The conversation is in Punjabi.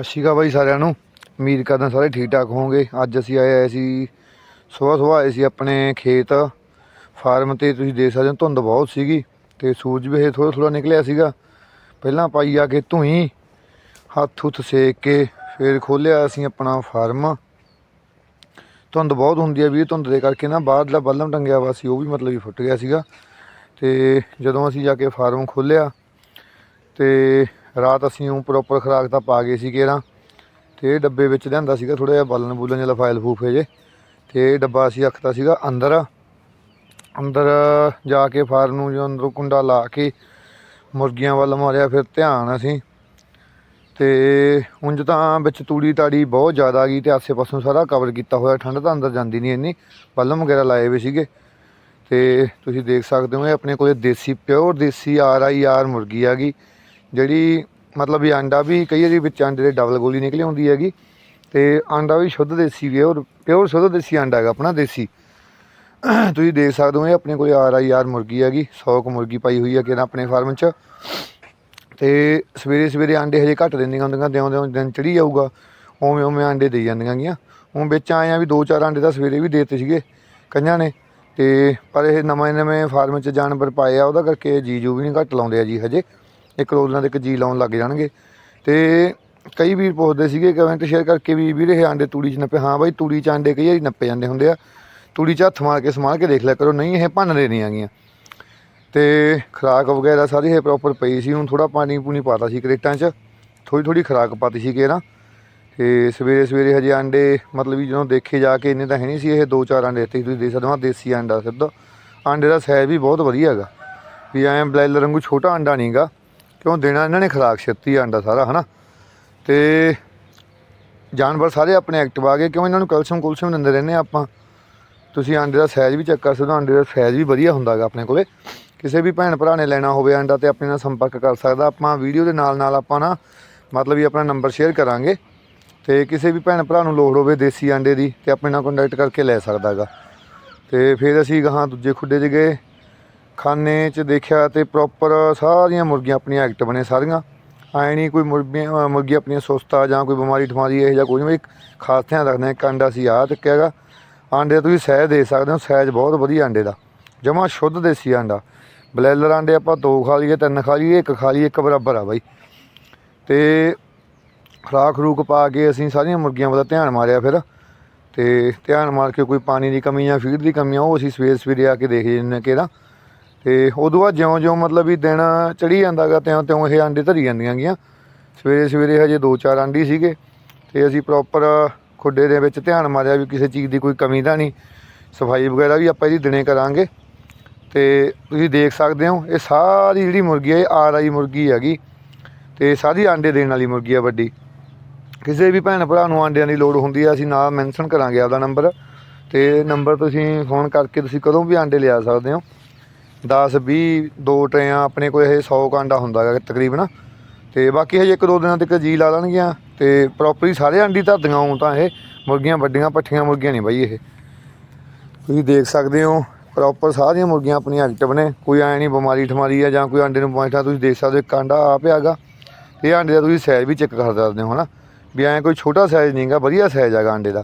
ਸਤਿ ਸ਼੍ਰੀ ਅਕਾਲ ਬਾਈ ਸਾਰਿਆਂ ਨੂੰ। ਉਮੀਦ ਕਰਦਾ ਸਾਰੇ ਠੀਕ ਠਾਕ ਹੋਵੋਗੇ। ਅੱਜ ਅਸੀਂ ਆਏ ਆਏ ਸੀ ਸਵੇਰ ਸਵੇਰ ਆਏ ਸੀ ਆਪਣੇ ਖੇਤ ਫਾਰਮ ਤੇ। ਤੁਸੀਂ ਦੇਖ ਸਕਦੇ ਹੋ ਧੁੰਦ ਬਹੁਤ ਸੀਗੀ ਤੇ ਸੂਰਜ ਵੀ ਇਹ ਥੋੜਾ ਥੋੜਾ ਨਿਕਲਿਆ ਸੀਗਾ। ਪਹਿਲਾਂ ਪਾਈ ਆ ਕੇ ਧੂਈ, ਹੱਥ ਹੁੱਥ ਸੇਕ ਕੇ ਫਿਰ ਖੋਲਿਆ ਅਸੀਂ ਆਪਣਾ ਫਾਰਮ। ਧੁੰਦ ਬਹੁਤ ਹੁੰਦੀ ਹੈ ਵੀ ਧੁੰਦ ਦੇ ਕਰਕੇ ਨਾ ਬਾਹਰਲਾ ਬੱਲਮ ਟੰਗਿਆ ਵਾ ਸੀ, ਉਹ ਵੀ ਮਤਲਬ ਵੀ ਫੁੱਟ ਗਿਆ ਸੀਗਾ। ਤੇ ਜਦੋਂ ਅਸੀਂ ਜਾ ਕੇ ਫਾਰਮ ਖੋਲਿਆ ਤੇ ਰਾਤ ਅਸੀਂ ਉਹ ਪ੍ਰੋਪਰ ਖੁਰਾਕ ਤਾਂ ਪਾ ਗਏ ਸੀ ਕੇਰਾਂ ਤੇ ਇਹ ਡੱਬੇ ਵਿੱਚ ਲਿਆਂਦਾ ਸੀਗਾ ਥੋੜਾ ਜਿਹਾ ਬਾਲਣ ਬੂਲਣ ਜਿਹਾ ਫਾਈਲ ਫੂਫੇ ਜੇ ਤੇ ਇਹ ਡੱਬਾ ਅਸੀਂ ਰੱਖਤਾ ਸੀਗਾ ਅੰਦਰ ਅੰਦਰ ਜਾ ਕੇ ਫਾਰਮ ਨੂੰ ਜੋ ਅੰਦਰੋਂ ਕੁੰਡਾ ਲਾ ਕੇ ਮੁਰਗੀਆਂ ਵੱਲ ਮਾਰਿਆ ਫਿਰ ਧਿਆਨ ਅਸੀਂ, ਤੇ ਉਂਝ ਤਾਂ ਵਿੱਚ ਤੂੜੀ ਤਾੜੀ ਬਹੁਤ ਜ਼ਿਆਦਾ ਗਈ ਤੇ ਆਸੇ ਪਾਸੋਂ ਸਾਰਾ ਕਵਰ ਕੀਤਾ ਹੋਇਆ, ਠੰਡ ਤਾਂ ਅੰਦਰ ਜਾਂਦੀ ਨਹੀਂ ਇੰਨੀ ਬੱਲਮ ਵਗੈਰਾ ਲਾਏ ਹੋਏ ਸੀਗੇ, ਤੇ ਤੁਸੀਂ ਦੇਖ ਸਕਦੇ ਹੋ ਇਹ ਆਪਣੇ ਕੋਲੇ ਦੇਸੀ ਪਿਓਰ ਦੇਸੀ ਆਰ ਆਈ ਆਰ ਮੁਰਗੀ ਆ ਗਈ, ਜਿਹੜੀ ਮਤਲਬ ਵੀ ਆਂਡਾ ਵੀ ਕਈ ਵਾਰੀ ਵਿੱਚ ਆਂਡੇ ਦੇ ਡਬਲ ਗੋਲੀ ਨਿਕਲੀ ਹੁੰਦੀ ਹੈਗੀ ਤੇ ਆਂਡਾ ਵੀ ਸ਼ੁੱਧ ਦੇਸੀ ਵੀ ਪਿਓਰ ਪਿਓਰ ਸ਼ੁੱਧ ਦੇਸੀ ਆਂਡਾ ਹੈਗਾ ਆਪਣਾ, ਦੇਸੀ। ਤੁਸੀਂ ਦੇਖ ਸਕਦੇ ਹੋ ਇਹ ਆਪਣੇ ਕੋਲ ਆਰ ਆਈ ਆਰ ਮੁਰਗੀ ਹੈਗੀ 100 ਕੁ ਮੁਰਗੀ ਪਾਈ ਹੋਈ ਹੈ ਕਿ ਆਪਣੇ ਫਾਰਮ 'ਚ। ਤੇ ਸਵੇਰੇ ਸਵੇਰੇ ਆਂਡੇ ਹਜੇ ਘੱਟ ਦਿੰਦੀਆਂ ਹੁੰਦੀਆਂ ਦਿਉਂ ਦਿਉਂ ਦਿਨ ਚੜੀ ਜਾਊਗਾ, ਉਵੇਂ ਉਵੇਂ ਆਂਡੇ ਦੇਈ ਜਾਂਦੀਆਂ ਗੀਆਂ। ਹੁਣ ਵਿੱਚ ਆਏ ਆ ਵੀ ਦੋ ਚਾਰ ਆਂਡੇ ਤਾਂ ਸਵੇਰੇ ਵੀ ਦੇਤੇ ਸੀਗੇ ਕਈਆਂ ਨੇ, ਤੇ ਪਰ ਇਹ ਨਵੇਂ ਨਵੇਂ ਫਾਰਮ 'ਚ ਜਾਨਵਰ ਪਾਏ ਆ, ਉਹਦਾ ਕਰਕੇ ਜੀ ਜੂ ਵੀ ਨਹੀਂ ਘੱਟ ਲਾਉਂਦੇ ਆ ਜੀ ਹਜੇ। ਇੱਕ ਦੋ ਦਿਨਾਂ ਇੱਕ ਜੀ ਲਾਉਣ ਲੱਗ ਜਾਣਗੇ। ਤੇ ਕਈ ਵੀਰ ਪੁੱਛਦੇ ਸੀਗੇ ਕਮੈਂਟ ਸ਼ੇਅਰ ਕਰਕੇ ਵੀ ਵੀਰੇ ਇਹ ਆਂਡੇ ਤੂੜੀ 'ਚ ਨੱਪੇ। ਹਾਂ ਬਾਈ, ਤੂੜੀ 'ਚ ਆਂਡੇ ਕਈ ਵਾਰੀ ਨੱਪੇ ਜਾਂਦੇ ਹੁੰਦੇ ਆ। ਤੂੜੀ 'ਚ ਹੱਥ ਮਾਰ ਕੇ ਸਮਾਰ ਕੇ ਦੇਖ ਲਿਆ ਕਰੋ, ਨਹੀਂ ਇਹ ਭੰਨਦੇ ਨਹੀਂ ਆਗੀਆਂ ਤੇ ਖੁਰਾਕ ਵਗੈਰਾ ਸਾਰੀ ਇਹ ਪ੍ਰੋਪਰ ਪਈ ਸੀ, ਹੁਣ ਥੋੜਾ ਪਾਣੀ ਪੂਣੀ ਪਾਤਾ ਸੀ ਕਰੇਟਾਂ 'ਚ। ਥੋੜੀ ਥੋੜੀ ਖੁਰਾਕ ਪਾਤੀ ਸੀ ਕਿ ਨਾ। ਤੇ ਸਵੇਰੇ ਸਵੇਰੇ ਹਜੇ ਆਂਡੇ ਮਤਲਬ ਵੀ ਜਦੋਂ ਦੇਖੇ ਜਾ ਕੇ ਇੰਨੇ ਤਾਂ ਹੈ ਨਹੀਂ ਸੀ, ਇਹ ਦੋ ਚਾਰ ਆਂਡੇ ਇੱਥੇ ਤੁਸੀਂ ਦੇਖ ਸਕਦੇ ਹੋ ਦੇਸੀ ਆਂਡਾ ਸਿੱਧਾ। ਆਂਡੇ ਦਾ ਸਾਈਜ਼ ਵੀ ਬਹੁਤ ਵਧੀਆ ਹੈਗਾ। ਵੀ ਐਂ ਬਲੈਲਰ ਵਾਂਗੂ ਛੋਟਾ ਆਂਡਾ ਨਹੀਂਗਾ ਕਿਉਂ ਦੇਣਾ? ਇਹਨਾਂ ਨੇ ਖੁਰਾਕ ਛੱਤੀ ਆਂਡਾ ਸਾਰਾ, ਹਨਾ? ਤੇ ਜਾਨਵਰ ਸਾਰੇ ਆਪਣੇ ਐਕਟਿਵ ਆ ਗਏ, ਕਿਉਂ ਇਹਨਾਂ ਨੂੰ ਕੈਲਸ਼ੀਅਮ ਕੁਲਸ਼ੀਅਮ ਦਿੰਦੇ ਰਹਿੰਦੇ ਆ ਆਪਾਂ? ਤੁਸੀਂ ਆਂਡੇ ਦਾ ਸਾਈਜ਼ ਵੀ ਚੈੱਕ ਕਰ ਸਕਦੇ ਹੋ ਆਂਡੇ ਦਾ ਸਾਈਜ਼ ਵੀ ਵਧੀਆ ਹੁੰਦਾ ਹੈਗਾ ਆਪਣੇ ਕੋਲੇ। ਕਿਸੇ ਵੀ ਭੈਣ ਭਰਾ ਨੇ ਲੈਣਾ ਹੋਵੇ ਆਂਡਾ ਤੇ ਆਪਣੇ ਨਾਲ ਸੰਪਰਕ ਕਰ ਸਕਦਾ। ਆਪਾਂ ਵੀਡੀਓ ਦੇ ਨਾਲ ਨਾਲ ਆਪਾਂ ਨਾ ਮਤਲਬ ਵੀ ਆਪਣਾ ਨੰਬਰ ਸ਼ੇਅਰ ਕਰਾਂਗੇ। ਤੇ ਕਿਸੇ ਵੀ ਭੈਣ ਭਰਾ ਨੂੰ ਲੋੜ ਹੋਵੇ ਦੇਸੀ ਆਂਡੇ ਦੀ ਤੇ ਆਪਣੇ ਨਾਲ ਕੰਟੈਕਟ ਕਰਕੇ ਲੈ ਸਕਦਾ ਹੈਗਾ। ਤੇ ਫਿਰ ਅਸੀਂ ਗਾਹਾਂ ਦੂਜੇ ਖੁੱਡੇ 'ਚ ਗਏ। ਖਾਨੇ 'ਚ ਦੇਖਿਆ ਤੇ ਪ੍ਰੋਪਰ ਸਾਰੀਆਂ ਮੁਰਗੀਆਂ ਆਪਣੀਆਂ ਐਕਟਿਵ ਨੇ ਸਾਰੀਆਂ। ਐ ਨਹੀਂ ਕੋਈ ਮੁਰਗੀਆਂ ਮੁਰਗੀ ਆਪਣੀਆਂ ਸੁਸਤਾ ਜਾਂ ਕੋਈ ਬਿਮਾਰੀ ਠਮਾਰੀ ਇਹ ਜਾਂ ਕੋਈ ਨਹੀਂ ਖਾਸ ਧਿਆਨ ਰੱਖਣਾ ਇੱਕ ਆਂਡਾ ਸੀ ਆਹ ਚੱਕਿਆ ਹੈਗਾ, ਆਂਡੇ ਦਾ ਤੁਸੀਂ ਸਾਈਜ਼ ਦੇ ਸਕਦੇ ਹੋ ਸਾਈਜ਼ ਬਹੁਤ ਵਧੀਆ ਆਂਡੇ ਦਾ। ਜਮਾ ਸ਼ੁੱਧ ਦੇਸੀ ਆਂਡਾ। ਬਲੈਲਰ ਆਂਡੇ ਆਪਾਂ ਦੋ ਖਾ ਲਈਏ, ਤਿੰਨ ਖਾ ਲਈਏ, ਇੱਕ ਖਾ ਲਈਏ, ਇੱਕ ਬਰਾਬਰ ਆ ਬਾਈ। ਤੇ ਖੁਰਾਕ ਖਰੂਕ ਪਾ ਕੇ ਅਸੀਂ ਸਾਰੀਆਂ ਮੁਰਗੀਆਂ ਵੱਲ ਧਿਆਨ ਮਾਰਿਆ ਫਿਰ। ਤੇ ਧਿਆਨ ਮਾਰ ਕੇ ਕੋਈ ਪਾਣੀ ਦੀ ਕਮੀ ਜਾਂ ਫੀਡ ਦੀ ਕਮੀ ਆ, ਉਹ ਅਸੀਂ ਸਵੇਰ ਸਵੇਰੇ ਆ ਕੇ ਦੇਖ ਜਾਂਦੇ ਕਿਹੜਾ। ਤੇ ਉਦੋਂ ਬਾਅਦ ਜਿਉਂ ਜਿਉਂ ਮਤਲਬ ਵੀ ਦਿਨ ਚੜੀ ਜਾਂਦਾਗਾ ਤਿਉਂ ਤਿਉਂ ਇਹ ਆਂਡੇ ਧਰੀ ਜਾਂਦੀਆਂ ਗੀਆਂ। ਸਵੇਰੇ ਸਵੇਰੇ ਹਜੇ ਦੋ ਚਾਰ ਆਂਡੀ ਸੀਗੇ ਤੇ ਅਸੀਂ ਪ੍ਰੋਪਰ ਖੁੱਡੇ ਦੇ ਵਿੱਚ ਧਿਆਨ ਮਾਰਿਆ ਵੀ ਕਿਸੇ ਚੀਜ਼ ਦੀ ਕੋਈ ਕਮੀ ਤਾਂ ਨਹੀਂ। ਸਫ਼ਾਈ ਵਗੈਰਾ ਵੀ ਆਪਾਂ ਇਹਦੀ ਦਿਨੇ ਕਰਾਂਗੇ। ਤੇ ਤੁਸੀਂ ਦੇਖ ਸਕਦੇ ਹੋ, ਇਹ ਸਾਰੀ ਜਿਹੜੀ ਮੁਰਗੀ ਹੈ ਇਹ ਆਰ ਆਈ ਮੁਰਗੀ ਹੈਗੀ। ਤੇ ਸਾਰੀ ਆਂਡੇ ਦੇਣ ਵਾਲੀ ਮੁਰਗੀ ਹੈ ਵੱਡੀ। ਕਿਸੇ ਵੀ ਭੈਣ ਭਰਾ ਨੂੰ ਆਂਡਿਆਂ ਦੀ ਲੋੜ ਹੁੰਦੀ ਹੈ ਅਸੀਂ ਨਾਲ ਮੈਂਸ਼ਨ ਕਰਾਂਗੇ ਆਪਦਾ ਨੰਬਰ ਤੇ ਨੰਬਰ ਤੁਸੀਂ ਫੋਨ ਕਰਕੇ ਤੁਸੀਂ ਕਦੋਂ ਵੀ ਆਂਡੇ ਲਿਆ ਸਕਦੇ ਹੋ। 10 20 ਦੋ ਟਰੇਆਂ, ਆਪਣੇ ਕੋਲ ਇਹ 100 ਕਾਂਡਾ ਹੁੰਦਾ ਹੈਗਾ ਤਕਰੀਬਨ। ਤੇ ਬਾਕੀ ਹਜੇ ਇੱਕ ਦੋ ਦਿਨਾਂ ਤੱਕ ਜੀ ਲਾ ਲੈਣਗੀਆਂ ਤੇ ਪ੍ਰੋਪਰਲੀ ਸਾਰੇ ਆਂਡੀ ਧਰਦੀਆਂ ਹੋਣ ਤਾਂ ਇਹ ਮੁਰਗੀਆਂ ਵੱਡੀਆਂ, ਪੱਠੀਆਂ ਮੁਰਗੀਆਂ ਨਹੀਂ ਬਈ ਇਹ। ਤੁਸੀਂ ਦੇਖ ਸਕਦੇ ਹੋ ਪ੍ਰੋਪਰ ਸਾਰੀਆਂ ਮੁਰਗੀਆਂ ਆਪਣੀਆਂ ਐਕਟਿਵ ਨੇ। ਕੋਈ ਐ ਨਹੀਂ ਬਿਮਾਰੀ ਠਮਾਰੀ ਆ ਜਾਂ ਕੋਈ ਆਂਡੇ ਨੂੰ ਪੁਆਇੰਟਾ ਤੁਸੀਂ ਦੇਖ ਸਕਦੇ ਹੋ, ਇੱਕ ਆਂਡਾ ਆ ਪਿਆ ਹੈਗਾ। ਇਹ ਆਂਡੇ ਦਾ ਤੁਸੀਂ ਸਾਈਜ਼ ਵੀ ਚੈੱਕ ਕਰ ਸਕਦੇ ਹੋ, ਹਨਾ? ਵੀ ਐ ਕੋਈ ਛੋਟਾ ਸਾਈਜ਼ ਨਹੀਂਗਾ ਵਧੀਆ ਸਾਈਜ਼ ਹੈਗਾ ਆਂਡੇ ਦਾ।